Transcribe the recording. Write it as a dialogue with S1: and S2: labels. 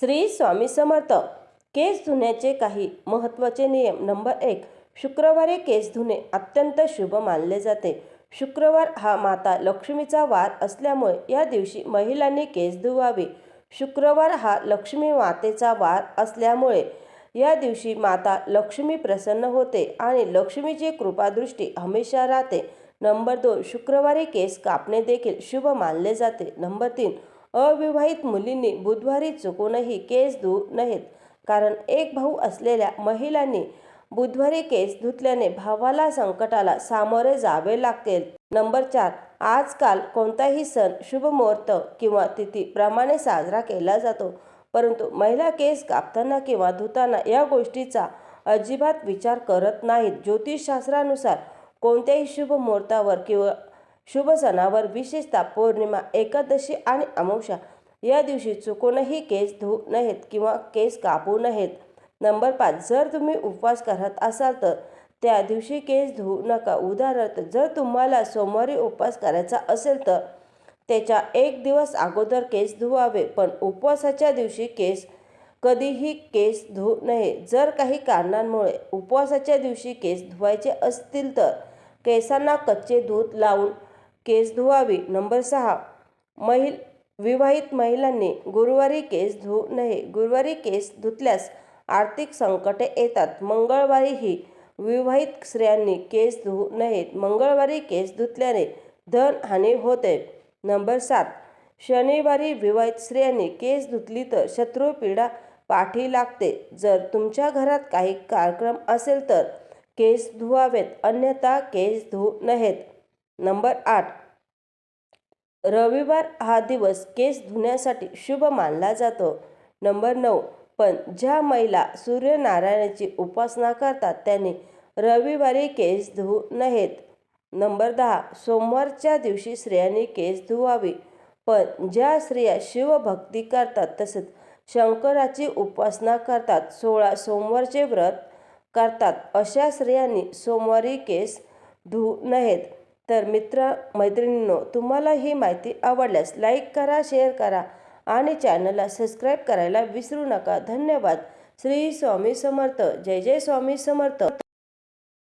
S1: श्री स्वामी समर्थ. केस धुण्याचे काही महत्त्वाचे नियम. नंबर एक शुक्रवारी केस धुणे अत्यंत शुभ मानले जाते. शुक्रवार हा माता लक्ष्मीचा वार असल्यामुळे या दिवशी महिलांनी केस धुवावे. शुक्रवार हा लक्ष्मी मातेचा वार असल्यामुळे या दिवशी माता लक्ष्मी प्रसन्न होते आणि लक्ष्मीची कृपादृष्टी हमेशा राहते. नंबर दोन शुक्रवारी केस कापणे देखील शुभ मानले जाते. नंबर तीन अविवाहित मुलींनी बुधवारी चुकूनही केस धुऊ नयेत कारण एक भाऊ असलेल्या महिलांनी बुधवारी केस धुतल्याने भावाला संकटाला सामोरे जावे लागते नंबर चार आजकाल कोणताही सण शुभ मुहूर्त किंवा तिथीप्रमाणे साजरा केला जातो. परंतु महिला केस कापताना किंवा धुताना या गोष्टीचा अजिबात विचार करत नाहीत. ज्योतिषशास्त्रानुसार कोणत्याही शुभ मुहूर्तावर किंवा शुभ सणावर विशेषतः पौर्णिमा एकादशी आणि अमावस्या या दिवशी चुकूनही केस धुवू नयेत किंवा केस कापू नयेत. नंबर पाच जर तुम्ही उपवास करत असाल तर त्या दिवशी केस धुवू नका. उदाहरणार्थ जर तुम्हाला सोमवारी उपवास करायचा असेल तर त्याच्या एक दिवस अगोदर केस धुवावे पण उपवासाच्या दिवशी केस कधीही केस धुवू नये. जर काही कारणांमुळे उपवासाच्या दिवशी केस धुवायचे असतील तर केसांना कच्चे दूध लावून केस धुवावी. नंबर सहा महिल विवाहित महिलांनी गुरुवारी केस धुऊ नये. गुरुवारी केस धुतल्यास आर्थिक संकटे येतात. मंगळवारीही विवाहित स्त्रियांनी केस धुवू नयेत मंगळवारी केस धुतल्याने धनहानी होते. नंबर सात शनिवारी विवाहित स्त्रियांनी केस धुतली तर शत्रू पीडा पाठी लागते. जर तुमच्या घरात काही कार्यक्रम असेल तर केस धुवावेत. अन्यथा केस धुवू नयेत. नंबर आठ. रविवार हा दिवस केस धुण्यासाठी शुभ मानला जातो. नंबर नऊ. पण ज्या महिला सूर्यनारायणाची उपासना करतात त्यांनी रविवारी केस धुवू नयेत. नंबर दहा. सोमवारच्या दिवशी स्त्रियांनी केस धुवावी. पण ज्या स्त्रिया शिवभक्ती करतात तसेच शंकराची उपासना करतात सोळा सोमवारचे व्रत करतात अशा स्त्रियांनी सोमवारी केस धुवू नयेत. तर मित्र मैत्रिणींनो तुम्हाला ही माहिती आवडल्यास लाईक करा शेअर करा आणि चॅनलला सबस्क्राईब करायला विसरू नका. धन्यवाद. श्री स्वामी समर्थ. जय जय स्वामी समर्थ.